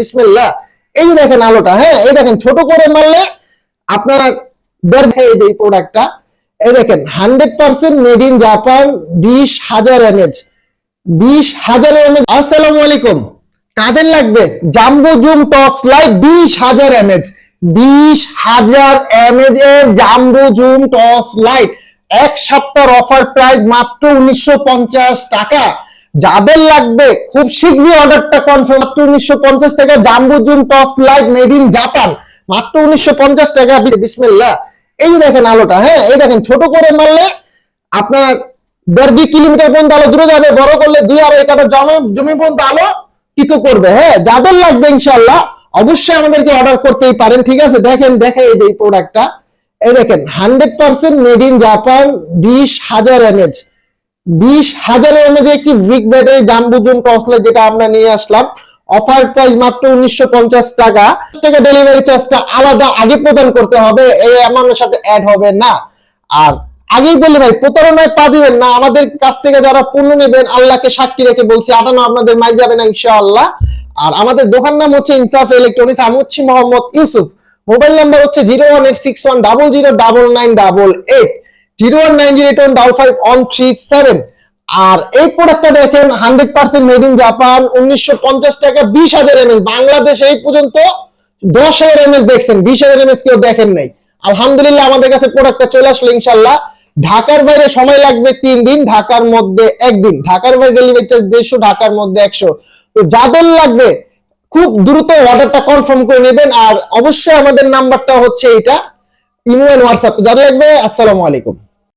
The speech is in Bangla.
বিসমিল্লাহ। এই যে দেখেন আলোটা হ্যাঁ এই দেখেন, ছোট করে মারলে আপনার বের ভেয়ে এই প্রোডাক্টটা এই দেখেন hundred percent made in Japan বিশ হাজার এমএচ বিশ হাজার এমএচ আসসালামু আলাইকুম। কাদের লাগবে? জাম্বো জুম টর্চ লাইট, বিশ হাজার এমএচ বিশ হাজার এমএচ এর জাম্বো জুম টর্চ লাইট। এক সপ্তাহ অফার প্রাইস মাত্র উনিশশো পঞ্চাশ টাকা। যাদের লাগবে খুব শীঘ্রই অর্ডারটা কনফার্ম মাত্র উনিশশো পঞ্চাশ টাকা। Jumbo zoom torch light made in Japan মাত্র উনিশশো পঞ্চাশ টাকা। বিসমিল্লাহ। এই দেখেন আলোটা হ্যাঁ এই দেখেন, ছোট করে মারলে আপনার দেড় দুই কিলোমিটার পর্যন্ত আলো দূরে যাবে, বড় করলে দুই আড়াই কাটা জমি জমি পর্যন্ত আলো টিকো করবে হ্যাঁ। যাদের লাগবে ইনশাল্লাহ অবশ্যই আমাদেরকে অর্ডার করতেই পারেন, ঠিক আছে? দেখেন দেখে এই প্রোডাক্টটা এই দেখেন hundred percent made in Japan বিশ হাজার এমএচ বিশ হাজারের এমএচ একটি উইক ব্যাটারি জাম্বুজুম টসলে যেটা আমরা নিয়ে আসলাম। অফার প্রাইস মাত্র উনিশশো পঞ্চাশ টাকা। টাকা ডেলিভারি চার্জটা আলাদা, আগে প্রদান করতে হবে, এই অ্যামাউন্টের সাথে অ্যাড হবে না। আর আগেই বলি ভাই, প্রতারণায় পা দিবেন না। আমাদের কাছ থেকে যারা পণ্য নেবেন, আল্লাহকে সাক্ষী রেখে বলছি, আটানো আপনাদের মার যাবে না, ইনশাআল্লাহ। আর আমাদের দোকান নাম হচ্ছে ইনসাফ ইলেকট্রনিক্স আমি হচ্ছি মোহাম্মদ ইউসুফ। মোবাইল নাম্বার হচ্ছে zero one eight six one double zero double nine double eight. আর এই প্রোডাক্টটা দেখেন, hundred percent made in Japan, উনিশশো পঞ্চাশ টাকা, বিশ হাজার এমএস বাংলাদেশে এই পর্যন্ত দশ হাজার এমএস দেখছেন, বিশ হাজার এমএস কেউ দেখেন নাই। আলহামদুলিল্লাহ আমাদের কাছে প্রোডাক্টটা চলে আসলো ইনশাল্লাহ ঢাকার বাইরে সময় লাগবে তিন দিন, ঢাকার মধ্যে একদিন। ঢাকার বাইরে ডেলিভারি চার্জ দেড়শো, ঢাকার মধ্যে একশো। তো যাদের লাগবে, খুব দ্রুত অর্ডারটা কনফার্ম করে নেবেন। আর অবশ্যই আমাদের নাম্বারটা হচ্ছে এটা ইমো এন্ড হোয়াটসঅ্যাপ যাদের লাগবে, আসসালামু আলাইকুম।